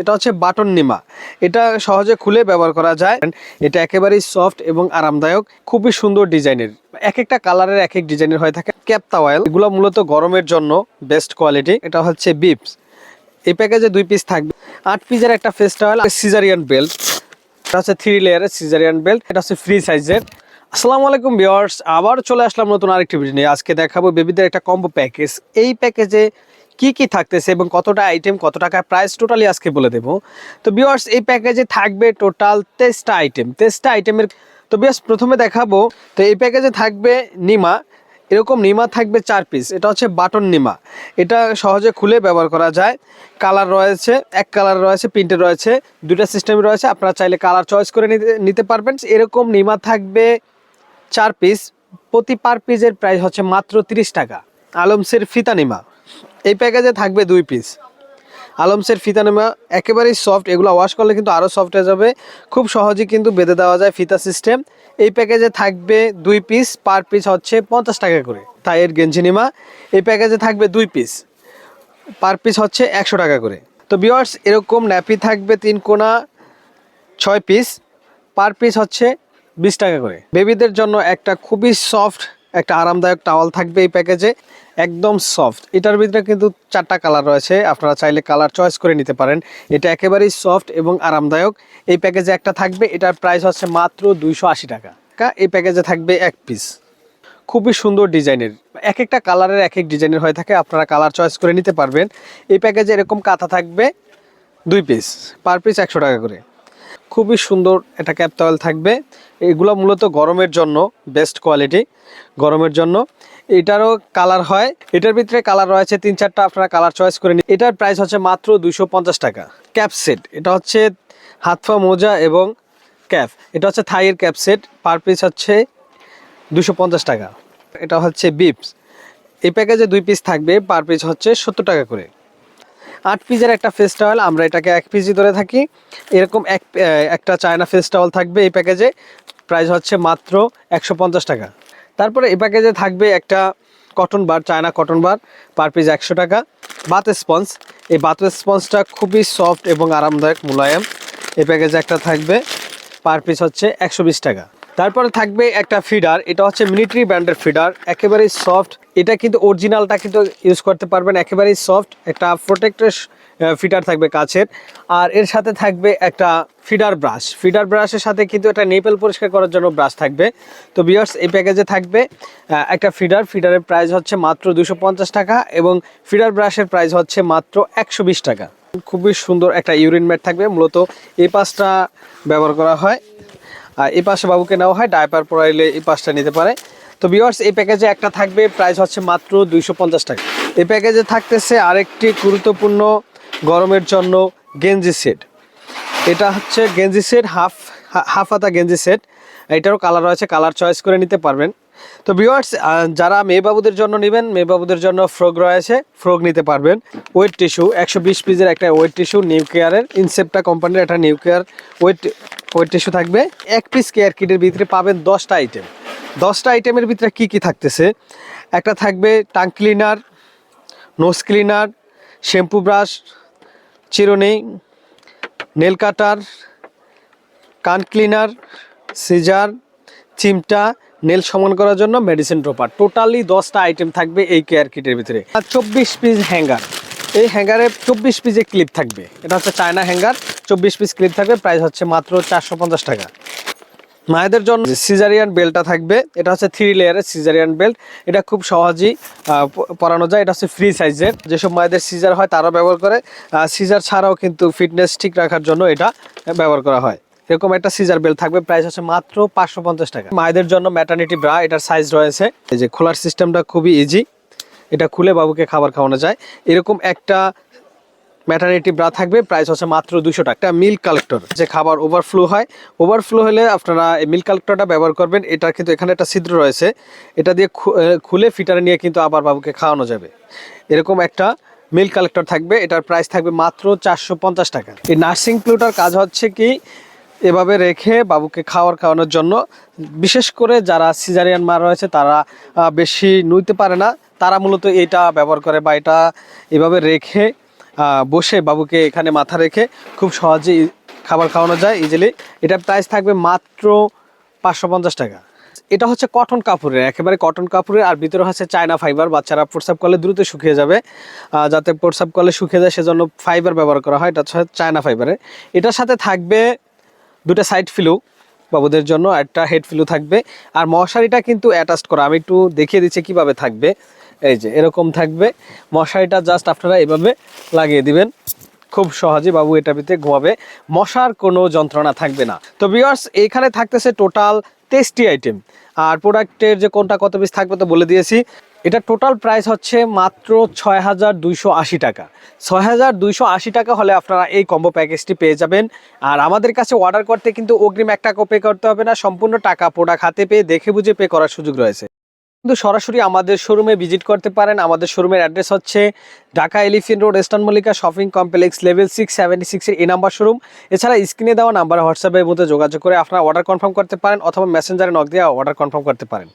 এটা হচ্ছে বাটন নিমা। এটা সহজে খুলে ব্যবহার করা যায়। এটা একেবারেই সফট এবং আরামদায়ক, খুবই সুন্দর ডিজাইনের। এক একটা কালারের এক এক ডিজাইনের হয়ে থাকে। ক্যাপতা অয়েল, এগুলো মূলত গরমের জন্য বেস্ট কোয়ালিটি। এটা হচ্ছে বিপস। এই প্যাকেজে দুই পিস থাকবে। আট পিসের একটা ফেস টাওয়েল সিজারিয়ান বেল্ট। এটা হচ্ছে থ্রি লেয়ারের সিজারিয়ান বেল্ট। এটা হচ্ছে ফ্রি সাইজের। আসসালামু আলাইকুম ভিউয়ার্স, আবার চলে আসলাম নতুন আরেকটি ভিডিও নিয়ে। আজকে দেখাবো বেবিদের একটা কম্বো প্যাকেজ। এই প্যাকেজে কি কি থাকতেছে এবং কতটা আইটেম কত টাকা প্রাইস টোটালি আজকে বলে দেবো। তো বিয়ার্স এই প্যাকেজে থাকবে টোটাল তেইশটা আইটেম তেইশটা আইটেমের তো বিয়ার্স প্রথমে দেখাবো, তো এই প্যাকেজে থাকবে নিমা। এরকম নিমা থাকবে চার পিস এটা হচ্ছে বাটন নিমা। এটা সহজে খুলে ব্যবহার করা যায়। কালার রয়েছে, এক কালার রয়েছে প্রিন্টের রয়েছে দুটা সিস্টেম রয়েছে। আপনারা চাইলে কালার চয়েস করে নিতে পারবেন। এরকম নিমা থাকবে চার পিস প্রতি পার পিসের প্রাইস হচ্ছে মাত্র তিরিশ টাকা। আলমসের ফিতা নিমা। এই প্যাকেজে থাকবে দুই পিস আলমসের ফিতা নেমা একেবারেই সফট এগুলো ওয়াশ করলে কিন্তু আরও সফট হয়ে যাবে। খুব সহজেই কিন্তু বেঁধে দেওয়া যায় ফিতা সিস্টেম এই প্যাকেজে থাকবে দুই পিস পার পিস হচ্ছে পঞ্চাশ টাকা করে। তাইয়ের গেঞ্জি নিমা, এই প্যাকেজে থাকবে দুই পিস পার পিস হচ্ছে একশো টাকা করে। তো বিয়ার্স এরকম ন্যাপি থাকবে তিন কোনা, ছয় পিস পার পিস হচ্ছে বিশ টাকা করে। বেবিদের জন্য একটা খুবই সফট একটা আরামদায়ক টাওয়াল থাকবে এই প্যাকেজে একদম সফট এটার ভিতরে কিন্তু চারটা কালার রয়েছে, আপনারা চাইলে কালার চয়েস করে নিতে পারেন। এটা একেবারেই সফট এবং আরামদায়ক। এই প্যাকেজে একটা থাকবে, এটার প্রাইস হচ্ছে মাত্র দুইশো আশি টাকা। এই প্যাকেজে থাকবে এক পিস খুবই সুন্দর ডিজাইনের। এক একটা কালারের এক এক ডিজাইনের হয়ে থাকে, আপনারা কালার চয়েস করে নিতে পারবেন। এই প্যাকেজে এরকম কাঁথা থাকবে দুই পিস পার পিস একশো টাকা করে। খুবই সুন্দর একটা ক্যাপ টাওয়েল থাকবে। এগুলো মূলত গরমের জন্য বেস্ট কোয়ালিটি গরমের জন্য। এটারও কালার হয়। এটার ভিতরে কালার রয়েছে তিন চারটা, আপনারা কালার চয়েস করে নিন। এটার প্রাইস হচ্ছে মাত্র পঞ্চাশ টাকা। ক্যাপ সেট এটা হচ্ছে হাত পা মোজা এবং ক্যাপ এটা হচ্ছে থাইয়ের ক্যাপ সেট পার পিস হচ্ছে দুশো টাকা। এটা হচ্ছে বিপস এই প্যাকেজে দুই পিস থাকবে। পার পিস হচ্ছে সত্তর টাকা করে। আট পিসের একটা ফেস টাওয়াল আমরা এটাকে এক পিসই ধরে থাকি। এরকম এক একটা চায়না ফেস টাওয়াল থাকবে এই প্যাকেজে প্রাইস হচ্ছে মাত্র একশো পঞ্চাশ টাকা। তারপরে এই প্যাকেজে থাকবে একটা cotton bar China cotton bar per piece একশো টাকা। বাত স্পঞ্জ, এই বাত স্পঞ্জটা খুবই সফট এবং আরামদায়ক, মোলায়েম। এই প্যাকেজে একটা থাকবে পার পিস হচ্ছে একশো বিশ টাকা। তারপরে থাকবে একটা ফিডার এটা হচ্ছে মিলিটারি ব্র্যান্ডের ফিডার একেবারেই সফট এটা কিন্তু অরিজিনালটা কিন্তু ইউজ করতে পারবেন, একেবারেই সফট একটা প্রোটেক্টর ফিডার থাকবে কাছের আর এর সাথে থাকবে একটা ফিডার ব্রাশ ফিডার ব্রাশের সাথে কিন্তু একটা নেপেল পরিষ্কার করার জন্য ব্রাশ থাকবে, তো বিয়ার্স এই প্যাকেজে থাকবে একটা ফিডার ফিডারের প্রাইস হচ্ছে মাত্র দুশো টাকা এবং ফিডার ব্রাশের প্রাইস হচ্ছে মাত্র একশো বিশ টাকা। খুবই সুন্দর একটা ইউরিন ম্যাট থাকবে, মূলত এই পাশটা ব্যবহার করা হয়। আর এই পাশে বাবুকে নেওয়া হয় ডায়পার পরাইলে এই পাশটা নিতে পারে। তো বিওয়ার্স এই প্যাকেজে একটা থাকবে প্রাইস হচ্ছে মাত্র দুইশো পঞ্চাশ টাকা। এই প্যাকেজে থাকতেছে আরেকটি গুরুত্বপূর্ণ গরমের জন্য গেঞ্জি সেট এটা হচ্ছে গেঞ্জি সেট হাফ হাফ হাতা গেঞ্জি সেট এটারও কালার রয়েছে কালার চয়েস করে নিতে পারবেন। তো ভিউয়ার্স যারা মেয়ে বাবুদের জন্য নেবেন মেয়ে বাবুদের জন্য ফ্রক রয়েছে ফ্রক নিতে পারবেন। ওয়েট টিস্যু একশো বিশ পিসের একটা ওয়েট টিস্যু নিউ কেয়ারের ইনসেপ্টা কোম্পানির একটা new care wet wet tissue থাকবে। এক পিস কেয়ার কিটের ভিতরে পাবেন দশটা আইটেম দশটা আইটেমের ভিতরে কি কি থাকতেছে? একটা থাকবে tongue cleaner nose cleaner shampoo brush চিরুনি নেল কাটার কান ক্লিনার সিজার চিমটা নেল সমান করার জন্য মেডিসিন ড্রপার টোটালি দশটা আইটেম থাকবে এই কেয়ার কিটের ভিতরে। আর চব্বিশ পিস হ্যাঙ্গার এই হ্যাঙ্গারে চব্বিশ পিসে ক্লিপ থাকবে। এটা হচ্ছে চায়না হ্যাঙ্গার চব্বিশ পিস ক্লিপ থাকবে। প্রাইস হচ্ছে মাত্র চারশো পঞ্চাশ টাকা। মায়েদের জন্য সিজারিয়ান বেল্টটা থাকবে, এটা হচ্ছে থ্রি লেয়ারের সিজারিয়ান বেল্ট এটা খুব সহজেই পরানো যায়। এটা হচ্ছে ফ্রি সাইজের যেসব মায়েদের সিজার হয় তারা ব্যবহার করে। সিজার ছাড়াও কিন্তু ফিটনেস ঠিক রাখার জন্য এটা ব্যবহার করা হয়। এরকম একটা সিজার বেল্ট থাকবে। প্রাইস হচ্ছে মাত্র পাঁচশো পঞ্চাশ টাকা। মায়েদের জন্য ম্যাটার্নিটি ব্রা এটার সাইজ রয়েছে। এই যে খোলার সিস্টেমটা খুবই ইজি এটা খুলে বাবুকে খাবার খাওয়ানো যায়। এরকম একটা ম্যাটার্নিটি ব্রা থাকবে। প্রাইস হচ্ছে মাত্র দুশো টাকা। মিল্ক কালেক্টর যে খাবার ওভারফ্লো হয়। ওভারফ্লো হলে আপনারা এই মিল্ক কালেক্টরটা ব্যবহার করবেন। এটা কিন্তু এখানে একটা ছিদ্র রয়েছে। এটা দিয়ে খুলে ফিটারে নিয়ে কিন্তু আবার বাবুকে খাওয়ানো যাবে। এরকম একটা মিল্ক কালেক্টর থাকবে। এটার প্রাইস থাকবে মাত্র চারশো পঞ্চাশ টাকা। এই নার্সিং প্লুটার কাজ হচ্ছে কি? এভাবে রেখে বাবুকে খাওয়ার খাওয়ানোর জন্য, বিশেষ করে যারা সিজারিয়ান মা রয়েছে, তারা বেশি নুইতে পারে না। তারা মূলত এটা ব্যবহার করে বা এটা এভাবে রেখে বসে বাবুকে এখানে মাথা রেখে খুব সহজেই খাবার খাওয়ানো যায় ইজিলি এটার প্রাইস থাকবে মাত্র পাঁচশো পঞ্চাশ টাকা। এটা হচ্ছে কটন কাপড়ের, একেবারে কটন কাপড়ের, আর ভিতরে হচ্ছে চায়না ফাইবার বাচ্চারা প্রস্রাব করলে দ্রুত শুকিয়ে যাবে। যাতে প্রস্রাব করলে শুকিয়ে যায়, সেজন্য ফাইবার ব্যবহার করা হয়, এটা হচ্ছে চায়না ফাইবারের এটার সাথে থাকবে দুটো সাইড ফিলু বাবুদের জন্য, একটা হেড ফিলু থাকবে। আর মশারিটা কিন্তু অ্যাটাচড করা, আমি একটু দেখিয়ে দিচ্ছি কীভাবে থাকবে। এই যে, এরকম থাকবে। মশারিটা জাস্ট আপনারা এভাবে লাগিয়ে দিবেন। খুব সহজে বাবু এটা ভিতরে ঘুমাবে। মশার কোনো যন্ত্রণা থাকবে না। তো বিয়ার্স এখানে থাকতেছে টোটাল টেস্টি আইটেম আর প্রোডাক্টের যে কোনটা কত পিস থাকবে তো বলে দিয়েছি। এটা টোটাল প্রাইস হচ্ছে মাত্র ছয় হাজার দুইশো আশি টাকা। ছয় হাজার দুইশো আশি টাকা হলে আপনারা এই কম্বো প্যাকেজটি পেয়ে যাবেন। আর আমাদের কাছে অর্ডার করতে কিন্তু অগ্রিম এক টাকাও পে করতে হবে না, সম্পূর্ণ টাকা প্রোডাক্ট হাতে পেয়ে দেখে বুঝে পে করার সুযোগ রয়েছে। কিন্তু সরাসরি আমাদের শোরুমে ভিজিট করতে পারেন। আমাদের শোরুমের অ্যাড্রেস হচ্ছে Dhaka Elephant Road, Eastern Mallika shopping complex level six seventy সিক্সের এই নাম্বার শোরুম এছাড়া স্ক্রিনে দেওয়া নাম্বার হোয়াটসঅ্যাপের মধ্যে যোগাযোগ করে আপনারা অর্ডার কনফার্ম করতে পারেন, অথবা মেসেঞ্জারে নক দিয়ে অর্ডার কনফার্ম করতে পারেন।